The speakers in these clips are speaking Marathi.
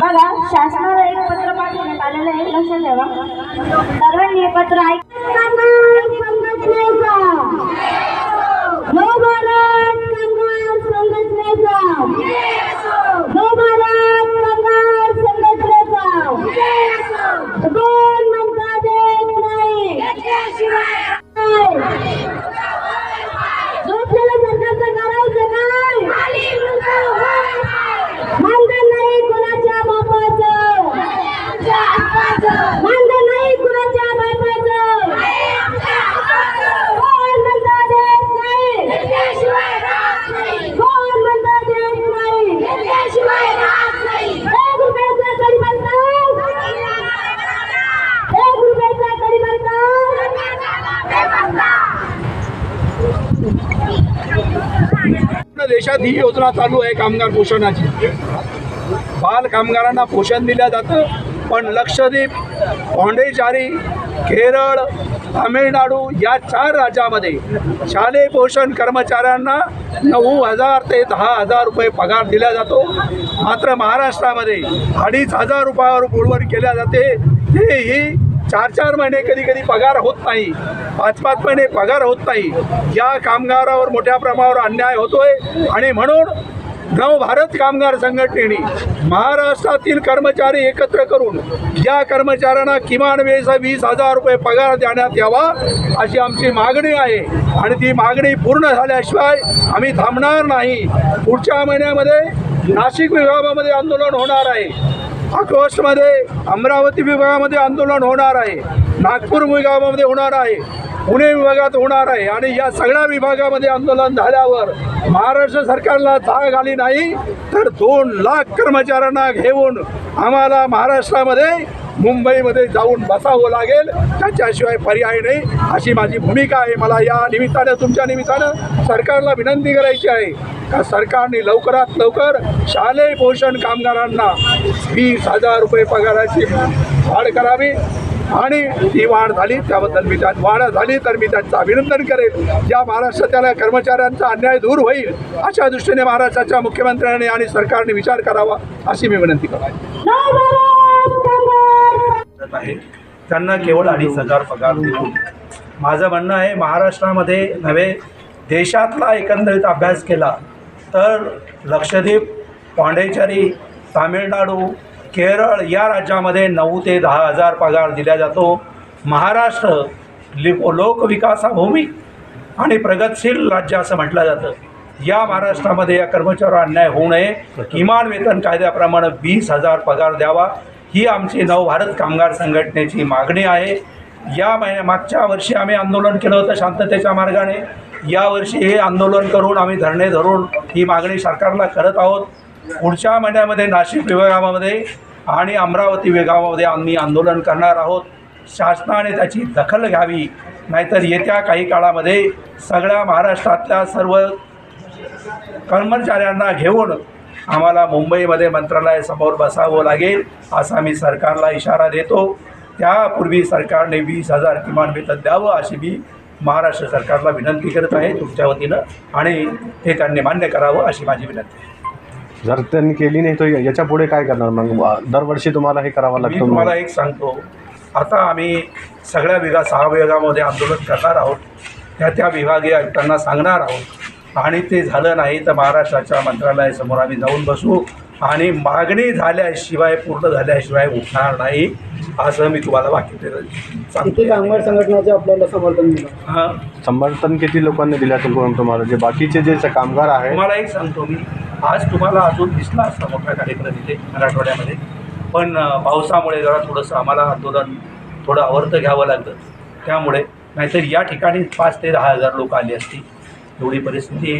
मला शासनाला एक पत्र पाठवण्यात आलेलं आहे. लक्षात ठेवा. कारण हे पत्र ऐक पूर्ण देशात ही योजना चालू आहे कामगार पोषणाची. बाल कामगारांना पोषण दिलं जातं पण लक्षद्वीप पॉंडेचारी केरळ तामिळनाडू या चार राज्यामध्ये शालेय पोषण कर्मचाऱ्यांना नऊ हजार ते दहा हजार रुपये पगार दिला जातो. मात्र महाराष्ट्रामध्ये अडीच हजार रुपयावर गुडवण केल्या जाते. हेही चार चार महिने कधी कधी पगार होत नाही. पाच पाच महिने पगार होत नाही. या कामगारावर मोठ्या प्रमाणावर अन्याय होतोय आणि म्हणून नवभारत कामगार संघटनेने महाराष्ट्रातील कर्मचारी एकत्र करून या कर्मचाऱ्यांना किमान वेळेस वीस हजार रुपये पगार देण्यात यावा अशी आमची मागणी आहे. आणि ती मागणी पूर्ण झाल्याशिवाय आम्ही थांबणार नाही. पुढच्या महिन्यामध्ये नाशिक विभागामध्ये आंदोलन होणार आहे. ऑगस्टमध्ये अमरावती विभागामध्ये आंदोलन होणार आहे नागपूर विभागामध्ये होणार आहे पुणे विभागात होणार आहे आणि या सगळ्या विभागामध्ये आंदोलन झाल्यावर महाराष्ट्र सरकारला जाग आली नाही तर दोन लाख कर्मचाऱ्यांना घेऊन आम्हाला महाराष्ट्रामध्ये मुंबईमध्ये जाऊन बसावं लागेल. त्याच्याशिवाय पर्याय नाही. अशी माझी भूमिका आहे. मला या निमित्तानं तुमच्या निमित्तानं सरकारला विनंती करायची आहे का सरकारने लवकरात लवकर शालेय पोषण कामगारांना वीस हजार रुपये पगाराची वाढ करावी. आणि ती वाढ झाली त्याबद्दल मी त्यात वाढ झाली तर मी त्यांचं अभिनंदन करेल. ज्या महाराष्ट्राच्या कर्मचाऱ्यांचा अन्याय दूर होईल अशा दृष्टीने महाराष्ट्राच्या मुख्यमंत्र्यांनी आणि सरकारने विचार करावा अशी मी विनंती करायची करत आहे. त्यांना केवळ अडीच हजार पगार देतो माझं म्हणणं आहे महाराष्ट्रामध्ये नव्हे देशातला एकंदरीत अभ्यास केला तर लक्षद्वीप पॉंडेचेरी तामिळनाडू केरळ या राज्यामध्ये नऊ ते दहा हजार पगार दिला जातो. महाराष्ट्र लिप लोकविकासाभूमी आणि प्रगतशील राज्य असं म्हटलं जातं. या महाराष्ट्रामध्ये या कर्मचाऱ्यावर अन्याय होऊ नये. किमान वेतन कायद्याप्रमाणे वीस हजार पगार द्यावा. ही आमची नवभारत कामगार संघटनेची मागणी आहे. या महिन्या मागच्या वर्षी आम्ही आंदोलन केलं होतं शांततेच्या मार्गाने. यावर्षी हे आंदोलन करून आम्ही धरणे धरून ही मागणी सरकारला करत आहोत. पुढच्या महिन्यामध्ये नाशिक विभागामध्ये आणि अमरावती विभागामध्ये आम्ही आंदोलन करणार आहोत. शासनाने त्याची दखल घ्यावी नाहीतर येत्या काही काळामध्ये सगळ्या महाराष्ट्रातल्या सर्व कर्मचाऱ्यांना घेऊन आम्हाला मुंबईमध्ये मंत्रालयासमोर बसावं लागेल असा मी सरकारला इशारा देतो. त्यापूर्वी सरकारने वीस हजार किमान वेतन द्यावं अशी मी महाराष्ट्र सरकारला विनंती करत आहे तुमच्या वतीनं आणि हे त्यांनी मान्य करावं अशी माझी विनंती आहे. जर त्यांनी केली नाही तर याच्यापुढे काय करणार? मग दरवर्षी तुम्हाला हे करावं मी लागतं तुम्हाला. एक सांगतो. आता आम्ही सगळ्या विभाग सहा विभागामध्ये आंदोलन करणार आहोत. त्या त्या विभागीय आयुक्तांना सांगणार आहोत. आणि ते झालं नाही तर महाराष्ट्राच्या मंत्रालयासमोर आम्ही जाऊन बसू. आणि मागणी झाल्याशिवाय पूर्ण झाल्याशिवाय उठणार नाही असं मी तुम्हाला वाक्य सांगतो कामगार संघटनाचे आपल्याला समर्थन दिलं. हां. समर्थन किती लोकांनी दिलं तुम्हाला तुम्हाला? जे बाकीचे जे कामगार आहेत तुम्हाला एक सांगतो मी. आज तुम्हाला अजून दिसला असता मोठा कार्यक्रम इथे मराठवाड्यामध्ये. पण पावसामुळे जरा थोडंसं आम्हाला आंदोलन थोडं आवर्त घ्यावं लागलं. त्यामुळे नाहीतर या ठिकाणी पाच ते दहा हजार लोक आली असती एवढी परिस्थिती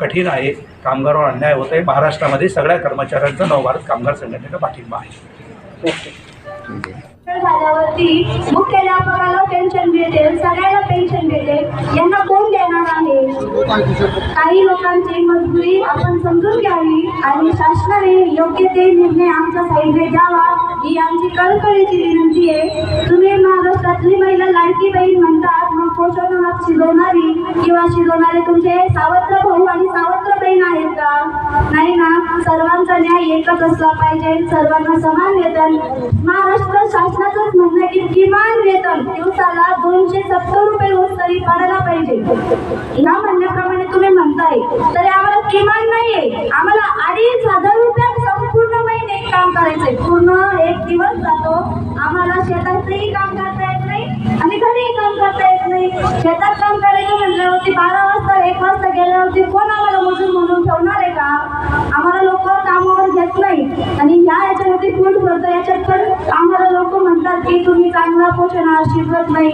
कठीण आहे. कामगारावर अन्याय होत आहे महाराष्ट्रामध्ये सगळ्या कर्मचाऱ्यांचा नवभारत कामगार संघटनेचा पाठिंबा आहे. झाल्यावरती मुख्याध्यापकाला पेन्शन भेटेल सगळ्याला पेन्शन भेटेल यांना कोण देणार आहे? काही लोकांची मजबुरी आपण समजून घ्यावी आणि शासनाने योग्य ते निर्णय आमच्या साईडने द्यावा. ही आमची कळकळीची विनंती आहे. तुम्ही महाराष्ट्रातली महिला लाडकी बहीण म्हणतात मग पोषण शिजवणारी किंवा शिजवणारे तुमचे सावत्र भाऊ आणि सावत्र बहीण आहेत का? नाही ना सर्वांचा न्याय एकच असला पाहिजे सर्वांना समान वेतन. महाराष्ट्र शासनाचंच म्हणणं की किमान वेतन दिवसाला दोनशे सत्तर रुपये रोज तरी पडायला पाहिजे. या म्हणण्याप्रमाणे तुम्ही म्हणताय तरी आम्हाला किमान नाहीये. आम्हाला अडीच हजार रुपयात एक काम करायचंय. पूर्ण एक दिवस जातो. आम्हाला शेतातही काम करता येत नाही. आणि घरीही काम करता येत नाही. शेतात काम करायचं म्हटल्यावरती बारा वाजता एक वाजता गेल्यावरती कोण आम्हाला मजूर म्हणून ठेवणार आहे का? आम्हाला येत नाही. आणि ह्या याच्यावरती पोट भरतं. याच्यात पण आम्हाला लोक म्हणतात की तुम्ही चांगला पोषण आहार शिकवत नाही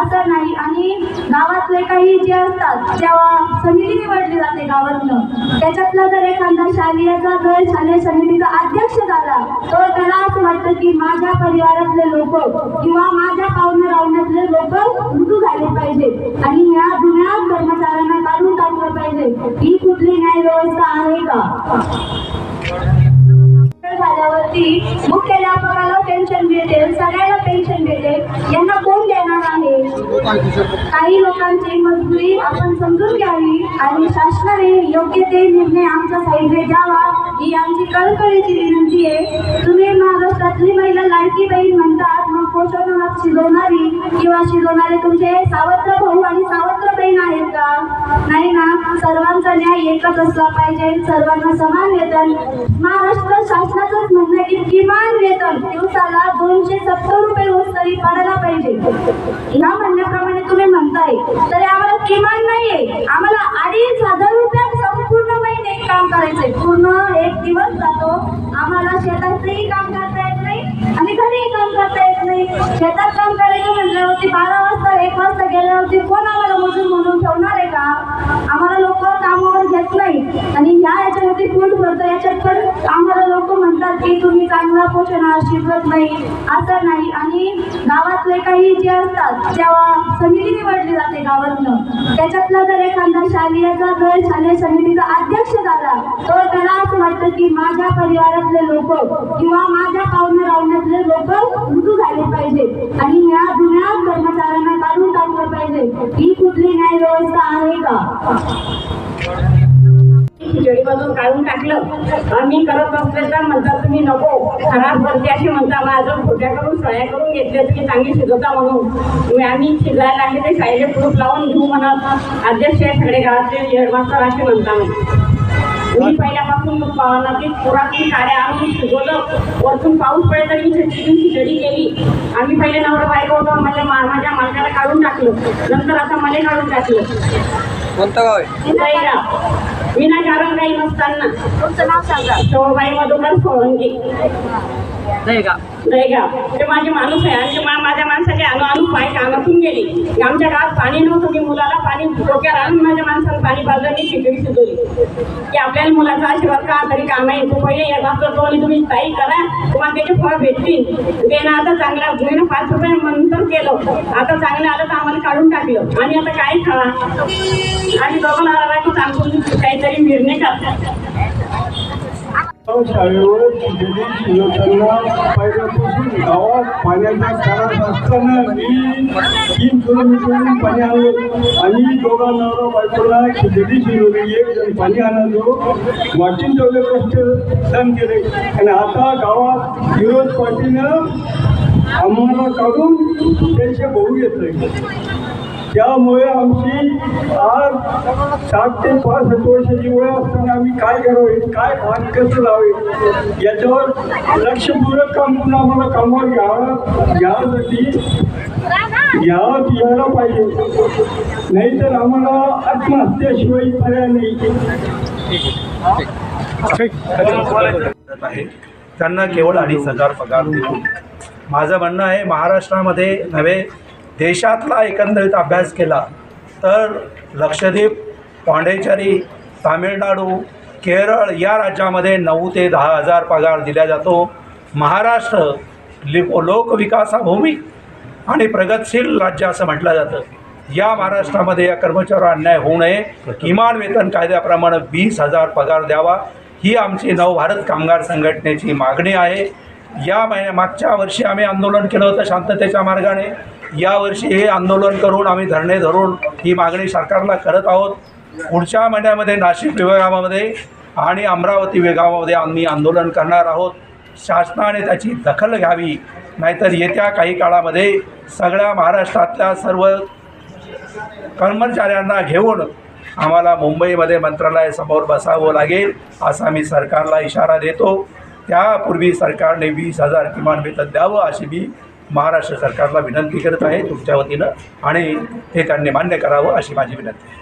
असं नाही. आणि गावातले काही जे असतात तेव्हा समिती निवडली जाते गावातनं. त्याच्यातला जर एखादा शालेयचा जर शालेय समितीचा अध्यक्ष झाला तर त्याला असं वाटतं की माझ्या परिवारातले लोक किंवा माझ्या पाहुणे रावण्यातले लोक मृत्यू झाले पाहिजे. आणि या जुन्या कर्मचाऱ्यांना काढून टाकलं पाहिजे. ही कुठली न्याय व्यवस्था आहे का? झाल्यावरती मुख्याध्यापकाला पेन्शन भेटेल सगळ्याला पेन्शन भेटेल यांना कोण देणार आहे? काही लोकांची मजबुरी आपण समजून घ्यावी आणि शासनाने योग्य ते निर्णय आमच्या साईडने द्यावा ही आमची कळकळीची विनंती आहे. तुम्ही महाराष्ट्रातली महिला लाडकी बहीण म्हणतात मग पोषण शिजवणारी किंवा शिजवणारे तुमचे सावत्र भाऊ आणि सावत्र बहीण आहेत का? नाही ना? सर्वांचा न्याय एकच असला पाहिजे. सर्वांना समान वेतन. महाराष्ट्र शासनाचंच म्हणणं आहे की किमान वेतन दिवसाला दोनशे सत्तर रुपये रोज तरी पडायला पाहिजे. या म्हणण्याप्रमाणे तुम्ही म्हणताय. तरी आम्हाला किमान नाहीये. आम्हाला अडीच हजार रुपयात करायचंय. पूर्ण एक दिवस जातो. आम्हाला शेतातही काम करता येत नाही. आणि घरीही काम करता येत नाही. शेतात काम करायचं म्हटल्यावरती बारा वाजता एक वाजता गेल्यावरती कोण आम्हाला मजूर म्हणून ठेवणार आहे का? आम्हाला लोक कामावर घेत नाही आणि ह्या याच्यावरती पोट भरतो. याच्यात पण आम्हाला लोक म्हणतात की तू चांगला पोषण शिजवत नाही असं नाही. आणि गावातले काही जे असतात तेव्हा समिती निवडली जाते गावातनं त्याच्यातला जर एखादा शालेयचा जर शालेय समितीचा अध्यक्ष झाला तर त्याला असं वाटतं की माझ्या परिवारातले लोक किंवा माझ्या पाहुणे रावण्यातले लोक मृत्यू झाले पाहिजे. आणि या जुन्या कर्मचाऱ्यांना काढून टाकलं पाहिजे. ही कुठली न्याय व्यवस्था आहे का? टाकलं आम्ही करत असले तर म्हणतात तुम्ही नको. खराब करते अशी म्हणता माझं खोट्या करून सळ्या करून घेतल्या तुम्ही चांगली शिजवता म्हणून. आम्ही शिजायला लागले ते शाळेले प्रूफ लावून घेऊ म्हणत अध्यक्ष आहे सगळे गावातले हेडमास्टर असे म्हणता मग मी पहिल्यापासून नदी पुरातून काड्या आणून शिजवलं. वरतून पाऊस पडे तरी मी खिचडी खिचडी केली. आम्ही पहिले नवरा बायको होतो म्हणजे माझ्या मालकाला काढून टाकलं. नंतर आता मला काढून टाकलं. कोणतं गाव आहे? दहीगाव विनाकारण काही नसताना. तुमचं नाव सांगा. शोभाई मधुकर सोळंकी दहेगाव दहीगाव ते माझे माणूस आहे आणि मा- माझ्या माणसाचे आणू आणून पाय कामातून गेली. आमच्या गावात पाणी नव्हतं मी मुलाला पाणी डोक्यात आणून माझ्या माणसाला पाणी पाजलं मी खिचडी शिजवली. की आपल्याला मुलाचा आशीर्वाद का तरी काम आहे तू पहिले एक वाजता तो आणि तुम्ही ताई करा. तुम्हाला त्याचे फळ भेटतील. देणं आता चांगलं मी पाच रुपये नंतर केलं. आता चांगलं आलं तर आम्हाला काढून टाकलं. आणि आता काय खावा? आणि दोघं आला बायको सांगून काहीतरी निर्णय करतात शाळेवर खिचडी शिजवताना पहिल्यापासून गावात पाण्याचा त्रास असताना मी तीन किलोमीटर पाणी आणलं आणि दोघा नवरा बायकोला खिचडी एक जण पाणी आणायचो वाटीन जेवढे कष्ट सहन केले. आणि आता गावात विरोध पार्टीनं आम्हाला काढून त्यांचे भाऊ येतोय त्यामुळे आमची आज सात ते पाच वर्षाची वय असताना आम्ही काय करावे काय भाग कसं लावे याच्यावर लक्षपूर्वक काम करून आम्हाला कामावर घ्यावं घ्यासाठी घ्यावं यायला पाहिजे. नाहीतर आम्हाला आत्महत्याशिवाय पर्याय नाही. त्यांना केवळ अडीच हजार पगार देऊ माझं म्हणणं आहे महाराष्ट्रामध्ये नव्हे देशातला एकंदरीत अभ्यास केला तर लक्षद्वीप पांडेचेरी तामिळनाडू केरळ या राज्यामध्ये नऊ ते दहा हजार पगार दिला जातो. महाराष्ट्र लि लोकविकासाभूमी आणि प्रगतशील राज्य असं म्हटलं जातं. या महाराष्ट्रामध्ये या कर्मचाऱ्यावर अन्याय होऊ नये. किमान वेतन कायद्याप्रमाणे वीस हजार पगार द्यावा. ही आमची नवभारत कामगार संघटनेची मागणी आहे. या महिन्या मागच्या वर्षी आम्ही आंदोलन केलं होतं शांततेच्या मार्गाने. यावर्षी हे आंदोलन करून आम्ही धरणे धरून ही मागणी सरकारला करत आहोत. पुढच्या महिन्यामध्ये नाशिक विभागामध्ये आणि अमरावती विभागामध्ये आम्ही आंदोलन करणार आहोत. शासनाने त्याची दखल घ्यावी. नाहीतर येत्या काही काळामध्ये सगळ्या महाराष्ट्रातल्या सर्व कर्मचाऱ्यांना घेऊन आम्हाला मुंबईमध्ये मंत्रालयासमोर बसावं लागेल असा मी सरकारला इशारा देतो. त्यापूर्वी सरकारने वीस हजार किमान वेतन द्यावं अशी मी महाराष्ट्र सरकारला विनंती करत आहे तुमच्या वतीनं आणि हे त्यांनी मान्य करावं अशी माझी विनंती आहे.